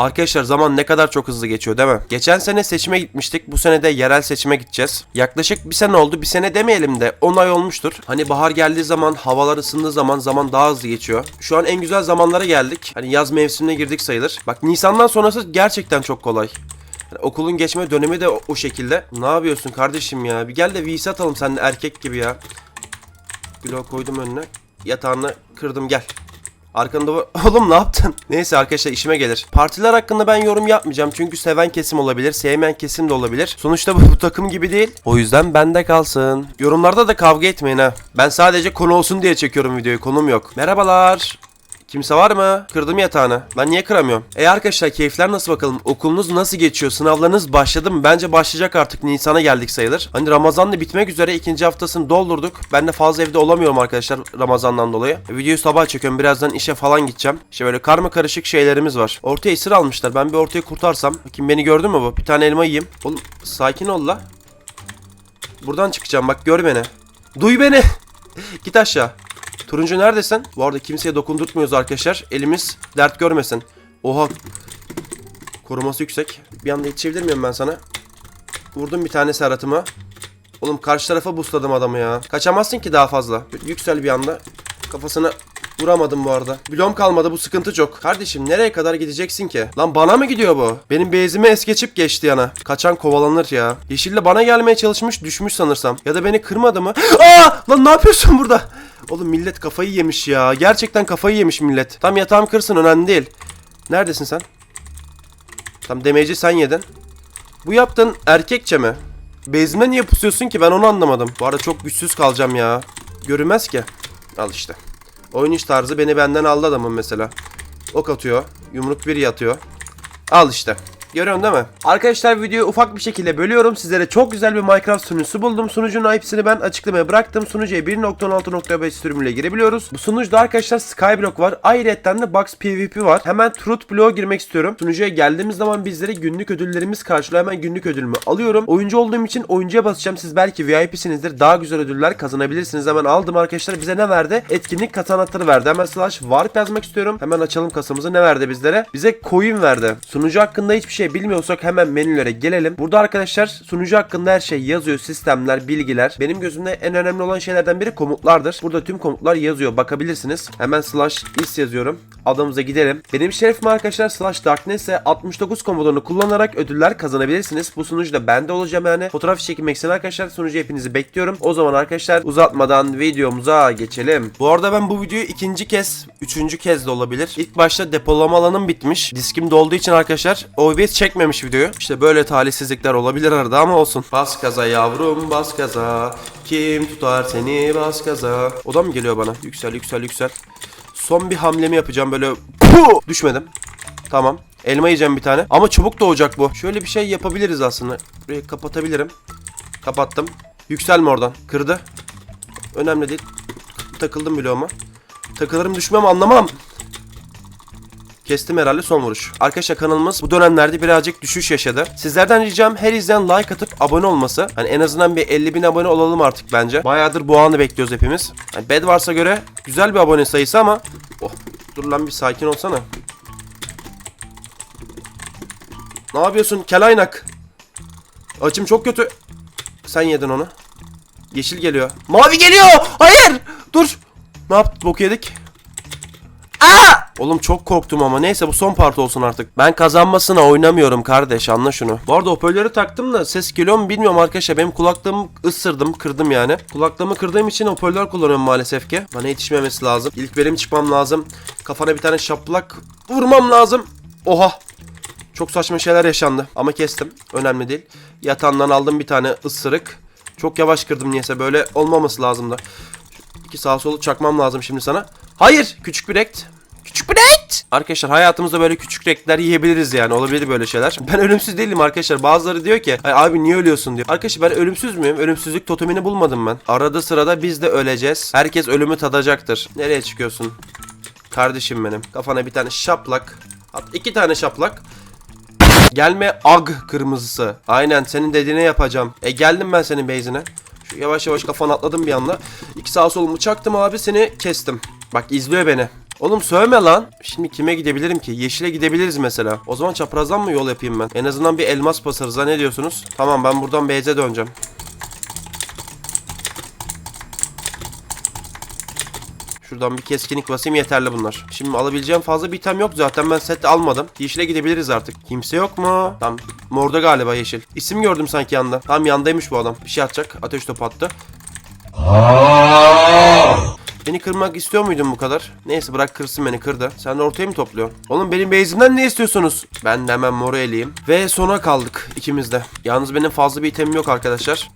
Arkadaşlar zaman ne kadar çok hızlı geçiyor değil mi? Geçen sene seçime gitmiştik. Bu sene de yerel seçime gideceğiz. Yaklaşık bir sene oldu. Bir sene demeyelim de 10 ay olmuştur. Hani bahar geldiği zaman, havalar ısındığı zaman zaman daha hızlı geçiyor. Şu an en güzel zamanlara geldik. Hani yaz mevsimine girdik sayılır. Bak Nisan'dan sonrası gerçekten çok kolay. Yani okulun geçme dönemi de o, o şekilde. Ne yapıyorsun kardeşim ya? Bir gel de VC atalım sen erkek gibi ya. Blok koydum önüne. Yatağını kırdım gel. Arkanda oğlum ne yaptın? Neyse arkadaşlar işime gelir. Partiler hakkında ben yorum yapmayacağım çünkü seven kesim olabilir, sevmeyen kesim de olabilir. Sonuçta bu, bu takım gibi değil. O yüzden bende kalsın. Yorumlarda da kavga etmeyin ha. Ben sadece konu olsun diye çekiyorum videoyu. Konum yok. Merhabalar. Kimse var mı? Kırdım yatağını. Ben niye kıramıyorum? E arkadaşlar keyifler nasıl bakalım? Okulunuz nasıl geçiyor? Sınavlarınız başladı mı? Bence başlayacak artık. Nisan'a geldik sayılır. Hani Ramazan da bitmek üzere ikinci haftasını doldurduk. Ben de fazla evde olamıyorum arkadaşlar Ramazan'dan dolayı. E, videoyu sabah çekiyorum. Birazdan işe falan gideceğim. İşte böyle karma karışık şeylerimiz var. Ortaya esir almışlar. Ben bir ortaya kurtarsam. Bakayım beni gördün mü bu? Bir tane elma yiyeyim. Oğlum sakin ol la. Buradan çıkacağım bak gör beni. Duy beni. Git aşağı. Turuncu neredesin? Bu arada kimseye dokundurtmuyoruz arkadaşlar. Elimiz dert görmesin. Oha. Koruması yüksek. Bir anda yetişebilir miyim ben sana? Vurdum bir tane serhatımı. Oğlum karşı tarafa busladım adamı ya. Kaçamazsın ki daha fazla. Yüksel bir anda. Kafasına vuramadım bu arada. Blom kalmadı bu sıkıntı çok. Kardeşim nereye kadar gideceksin ki? Lan bana mı gidiyor bu? Benim bezimi es geçip geçti yana. Kaçan kovalanır ya. Yeşille bana gelmeye çalışmış düşmüş sanırsam. Ya da beni kırmadı mı? Aa! Lan ne yapıyorsun burada? Oğlum millet kafayı yemiş ya. Gerçekten kafayı yemiş millet. Tam yatağım kırsın önemli değil. Neredesin sen? Tam demeci sen yedin. Bu yaptığın erkekçe mi? Bezime niye pusuyorsun ki ben onu anlamadım. Bu arada çok güçsüz kalacağım ya. Görünmez ki. Al işte. Oynayış tarzı beni benden aldı adamın mesela. Ok atıyor. Yumruk bir yatıyor. Al işte. Görüyorsun değil mi? Arkadaşlar videoyu ufak bir şekilde bölüyorum. Sizlere çok güzel bir Minecraft sunucusu buldum. Sunucunun IP'sini ben açıklamaya bıraktım. Sunucuya 1.16.5 sürümüyle girebiliyoruz. Bu sunucuda arkadaşlar Skyblock var. Ayrıca de Box PvP var. Hemen Truth Block'a girmek istiyorum. Sunucuya geldiğimiz zaman bizlere günlük ödüllerimiz karşılıyor. Hemen günlük ödülümü alıyorum. Oyuncu olduğum için oyuncuya basacağım. Siz belki VIP'sinizdir. Daha güzel ödüller kazanabilirsiniz. Hemen aldım arkadaşlar. Bize ne verdi? Etkinlik kazanatları verdi. Hemen slash warp yazmak istiyorum. Hemen açalım kasamızı. Ne verdi bizlere? Bize coin verdi. Sunucu hakkında hiçbir şey bilmiyorsak hemen menülere gelelim. Burada arkadaşlar sunucu hakkında her şey yazıyor. Sistemler, bilgiler. Benim gözümde en önemli olan şeylerden biri komutlardır. Burada tüm komutlar yazıyor. Bakabilirsiniz. Hemen slash is yazıyorum. Adamıza gidelim. Benim şerefim arkadaşlar slash darkness ise 69 komutunu kullanarak ödüller kazanabilirsiniz. Bu sunucuda ben de olacağım yani. Fotoğraf çekilmek isteyen arkadaşlar sunucu hepinizi bekliyorum. O zaman arkadaşlar uzatmadan videomuza geçelim. Bu arada ben bu videoyu ikinci kez, üçüncü kez de olabilir. İlk başta depolama alanım bitmiş. Diskim dolduğu için arkadaşlar OBS çekmemiş videoyu. İşte böyle talihsizlikler olabilir arada ama olsun. Bas gaza yavrum bas gaza. Kim tutar seni bas gaza. O da mı geliyor bana? Yüksel yüksel yüksel. Son bir hamlemi yapacağım böyle. Puh! Düşmedim. Tamam. Elma yiyeceğim bir tane. Ama çabuk doğacak bu. Şöyle bir şey yapabiliriz aslında. Burayı kapatabilirim. Kapattım. Yükselme oradan. Kırdı. Önemli değil. Takıldım bloğuma. Takılırım düşmem anlamam. Kestim herhalde son vuruş. Arkadaşlar kanalımız bu dönemlerde birazcık düşüş yaşadı. Sizlerden ricam her izleyen like atıp abone olması. Hani en azından bir 50 bin abone olalım artık bence. Bayağıdır bu anı bekliyoruz hepimiz. Yani bed varsa göre güzel bir abone sayısı ama... Oh dur lan bir sakin olsana. Ne yapıyorsun kelaynak? Açım çok kötü. Sen yedin onu. Yeşil geliyor. Mavi geliyor. Hayır. Dur. Ne yaptık? Bok yedik. Oğlum çok korktum ama neyse bu son part olsun artık. Ben kazanmasına oynamıyorum kardeş anla şunu. Bu arada hoparlörü taktım da ses geliyor mu bilmiyorum arkadaşlar. Benim kulaklığımı ısırdım kırdım yani. Kulaklığımı kırdığım için hoparlör kullanıyorum maalesef ki. Bana yetişmemesi lazım. İlk benim çıkmam lazım. Kafana bir tane şaplak vurmam lazım. Oha. Çok saçma şeyler yaşandı ama kestim. Önemli değil. Yatağından aldım bir tane ısırık. Çok yavaş kırdım niyeyse böyle olmaması lazımdı. İki sağ solu çakmam lazım şimdi sana. Hayır küçük bir rekt. Arkadaşlar hayatımızda böyle küçük rektler yiyebiliriz yani olabilir böyle şeyler. Ben ölümsüz değilim arkadaşlar. Bazıları diyor ki abi niye ölüyorsun diyor. Arkadaşlar ben ölümsüz müyüm? Ölümsüzlük totemini bulmadım ben. Arada sırada biz de öleceğiz. Herkes ölümü tadacaktır. Nereye çıkıyorsun? Kardeşim benim. Kafana bir tane şaplak. At iki tane şaplak. Gelme ag kırmızısı. Aynen senin dediğini yapacağım. E geldim ben senin base'ine. Şu yavaş yavaş kafana atladım bir anda. İki sağ solumu çaktım abi seni kestim. Bak izliyor beni. Oğlum sövme lan. Şimdi kime gidebilirim ki? Yeşile gidebiliriz mesela. O zaman çaprazdan mı yol yapayım ben? En azından bir elmas basarız ha ne diyorsunuz? Tamam ben buradan base'e döneceğim. Şuradan bir keskinlik basayım yeterli bunlar. Şimdi alabileceğim fazla bir item yok zaten ben set almadım. Yeşile gidebiliriz artık. Kimse yok mu? Tamam. Morda galiba yeşil. İsim gördüm sanki yanda. Tamam yandaymış bu adam. Bir şey atacak. Ateş topu attı. Beni kırmak istiyor muydun bu kadar? Neyse bırak kırsın beni kırdı. Sen de ortaya mı topluyorsun? Oğlum benim base'imden ne istiyorsunuz? Ben de hemen moru eleyeyim. Ve sona kaldık ikimiz de. Yalnız benim fazla bir itemim yok arkadaşlar.